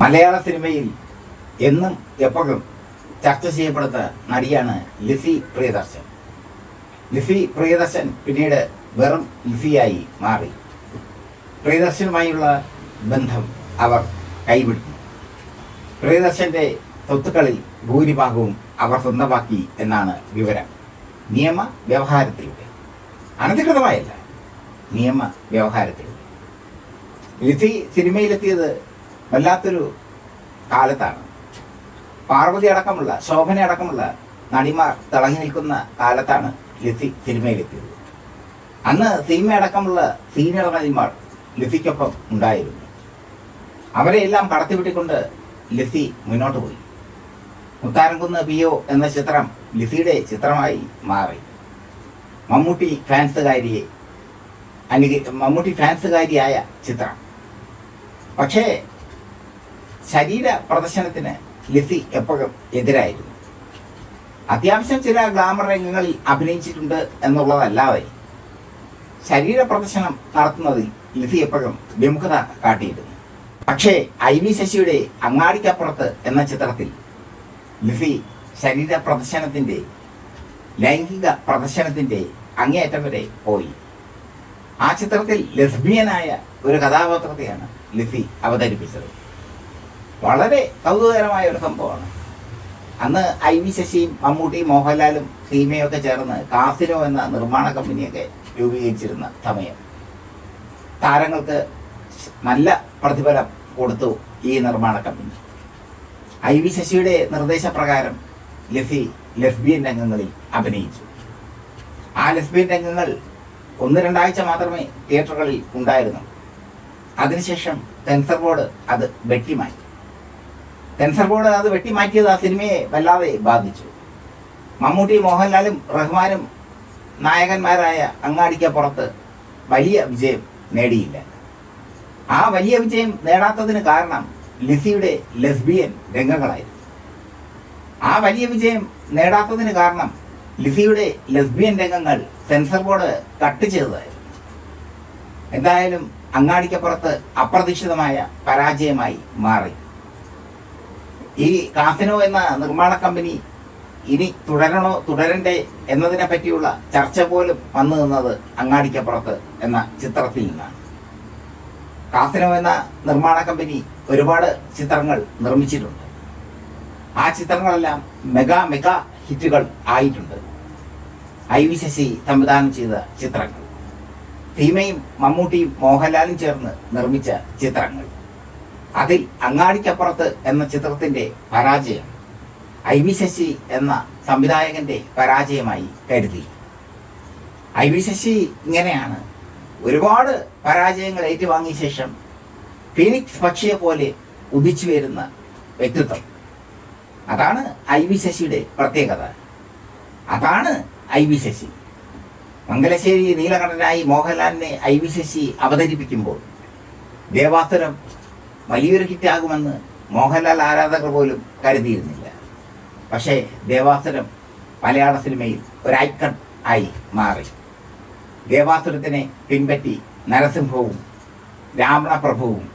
മലയാള സിനിമയിൽ എന്നും എപ്പോഴും ചർച്ച ചെയ്യപ്പെടുന്ന നടിയാണ് ലിസി പ്രിയദർശൻ. ലിസി പ്രിയദർശൻ പിന്നീട് വെറും ലിസിയായി മാറി. പ്രിയദർശനുമായുള്ള ബന്ധം അവർ കൈവിട്ടു. പ്രിയദർശന്റെ സ്വത്തുക്കളിൽ ഭൂരിഭാഗവും അവർ സ്വന്തമാക്കി എന്നാണ് വിവരം. നിയമ വ്യവഹാരത്തിലൂടെ. അനധികൃതമായല്ല നിയമ വ്യവഹാരത്തിലൂടെ. ലിസി സിനിമയിലെത്തിയത് വല്ലാത്തൊരു കാലത്താണ്. പാർവതി അടക്കമുള്ള ശോഭന അടക്കമുള്ള നടിമാർ തിളങ്ങി നിൽക്കുന്ന കാലത്താണ് ലിസി സിനിമയിലെത്തിയത്. അന്ന് സീമ അടക്കമുള്ള സീനിയർ നടിമാർ ലിസിക്കൊപ്പം ഉണ്ടായിരുന്നു. അവരെ എല്ലാം കടത്തിവിട്ടിക്കൊണ്ട് ലിസി മുന്നോട്ട് പോയി. മുത്താരംകുന്ന് പി ഒ എന്ന ചിത്രം ലിസിയുടെ ചിത്രമായി മാറി. മമ്മൂട്ടി ഫാൻസുകാരിയെ അനുഗ്രഹ മമ്മൂട്ടി ഫാൻസുകാരിയായ ചിത്രം. പക്ഷേ ശരീര പ്രദർശനത്തിന് ലിസി എപ്പോഴും എതിരായിരുന്നു. അത്യാവശ്യം ചില ഗ്ലാമർ രംഗങ്ങളിൽ അഭിനയിച്ചിട്ടുണ്ട് എന്നുള്ളതല്ലാതെ ശരീര പ്രദർശനം നടത്തുന്നതിൽ ലിസി എപ്പോഴും വിമുഖത കാട്ടിയിരുന്നു. പക്ഷേ ഐ വി ശശിയുടെ അങ്ങാടിക്കപ്പുറത്ത് എന്ന ചിത്രത്തിൽ ലിസി ശരീര പ്രദർശനത്തിന്റെ ലൈംഗിക പ്രദർശനത്തിന്റെ അങ്ങേയറ്റം വരെ പോയി. ആ ചിത്രത്തിൽ ലെസ്ബിയനായ ഒരു കഥാപാത്രത്തെയാണ് ലിസി അവതരിപ്പിച്ചത്. വളരെ കൗതുകകരമായ ഒരു സംഭവമാണ്. അന്ന് ഐ വി ശശിയും മമ്മൂട്ടിയും മോഹൻലാലും സീമയും ഒക്കെ ചേർന്ന് കാസിനോ എന്ന നിർമ്മാണ കമ്പനിയൊക്കെ രൂപീകരിച്ചിരുന്ന സമയം. താരങ്ങൾക്ക് നല്ല പ്രതിഫലം കൊടുത്തു ഈ നിർമ്മാണ കമ്പനി. ഐ വി ശശിയുടെ നിർദ്ദേശപ്രകാരം ലഫി ലെസ്ബിയൻ രംഗങ്ങളിൽ അഭിനയിച്ചു. ആ ലെസ്ബിയൻ രംഗങ്ങൾ ഒന്ന് രണ്ടാഴ്ച മാത്രമേ തിയേറ്ററുകളിൽ ഉണ്ടായിരുന്നുള്ളൂ അതിനുശേഷം സെൻസർ ബോർഡ് അത് വെട്ടിമാറ്റി സെൻസർ ബോർഡ് അത് വെട്ടിമാറ്റിയത് ആ സിനിമയെ വല്ലാതെ ബാധിച്ചു. മമ്മൂട്ടി മോഹൻലാലും റഹ്മാനും നായകന്മാരായ അങ്ങാടിക്കപ്പുറത്ത് വലിയ വിജയം നേടിയില്ല. ആ വലിയ വിജയം നേടാത്തതിന് കാരണം ലിസിയുടെ ലെസ്ബിയൻ രംഗങ്ങളായിരുന്നു. ആ വലിയ വിജയം നേടാത്തതിന് കാരണം ലിസിയുടെ ലെസ്ബിയൻ രംഗങ്ങൾ സെൻസർ ബോർഡ് കട്ട് ചെയ്തതായിരുന്നു. എന്തായാലും അങ്ങാടിക്കപ്പുറത്ത് അപ്രതീക്ഷിതമായ പരാജയമായി മാറി. ഈ കാസിനോ എന്ന നിർമ്മാണ കമ്പനി ഇനി തുടരണോ തുടരണ്ടേ എന്നതിനെ പറ്റിയുള്ള ചർച്ച പോലും വന്നു നിന്നത് അങ്ങാടിക്കപ്പുറത്ത് എന്ന ചിത്രത്തിൽ നിന്നാണ്. കാസിനോ എന്ന നിർമ്മാണ കമ്പനി ഒരുപാട് ചിത്രങ്ങൾ നിർമ്മിച്ചിട്ടുണ്ട്. ആ ചിത്രങ്ങളെല്ലാം മെഗാ മെഗാ ഹിറ്റുകൾ ആയിട്ടുണ്ട്. ഐ വി ശശി സംവിധാനം ചെയ്ത ചിത്രങ്ങൾ. ഭീമയും മമ്മൂട്ടിയും മോഹൻലാലും ചേർന്ന് നിർമ്മിച്ച ചിത്രങ്ങൾ. അതിൽ അങ്ങാടിക്കപ്പുറത്ത് എന്ന ചിത്രത്തിന്റെ പരാജയം ഐ വി ശശി എന്ന സംവിധായകന്റെ പരാജയമായി കരുതി. ഐ വി ശശി ഇങ്ങനെയാണ് ഒരുപാട് പരാജയങ്ങൾ ഏറ്റുവാങ്ങിയ ശേഷം ഫിനിക്സ് പക്ഷിയെ പോലെ ഉദിച്ചു വരുന്ന വ്യക്തിത്വം. അതാണ് ഐ വി ശശിയുടെ പ്രത്യേകത. അതാണ് ഐ വി ശശി. മംഗലശ്ശേരി നീലകണ്ഠനായി മോഹൻലാലിനെ ഐ വി ശശി അവതരിപ്പിക്കുമ്പോൾ ദേവാസുരം വലിയൊരു ഹിറ്റാകുമെന്ന് മോഹൻലാൽ ആരാധകർ പോലും കരുതിയിരുന്നില്ല. പക്ഷേ ദേവാസുരം മലയാള സിനിമയിൽ ഒരു ഐക്കൺ ആയി മാറി. ദേവാസുരത്തിനെ പിൻപറ്റി നരസിംഹവും രാവണപ്രഭുവും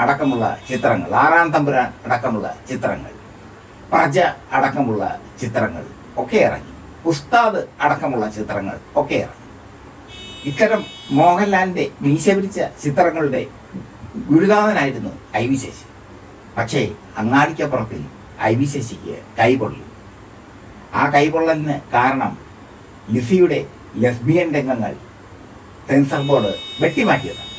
അടക്കമുള്ള ചിത്രങ്ങൾ ആറാം തമ്പുരാൻ അടക്കമുള്ള ചിത്രങ്ങൾ പ്രജ അടക്കമുള്ള ചിത്രങ്ങൾ ഒക്കെ ഇറങ്ങി. ഉസ്താദ് അടക്കമുള്ള ചിത്രങ്ങൾ ഒക്കെ ഇറങ്ങി. ഇത്തരം മോഹൻലാലിന്റെ മീശ പിടിച്ച ചിത്രങ്ങളുടെ ഗുരുനാഥനായിരുന്നു ഐ വി ശശി. പക്ഷേ അങ്ങാടിക്കപ്പുറത്തിൽ ഐ വി ശശിക്ക് കൈപൊള്ളി ആ കൈപൊള്ളലിന് കാരണം ലിസിയുടെ ലെസ്ബിയൻ രംഗങ്ങൾ സെൻസർ ബോർഡ് വെട്ടിമാറ്റിയതാണ്.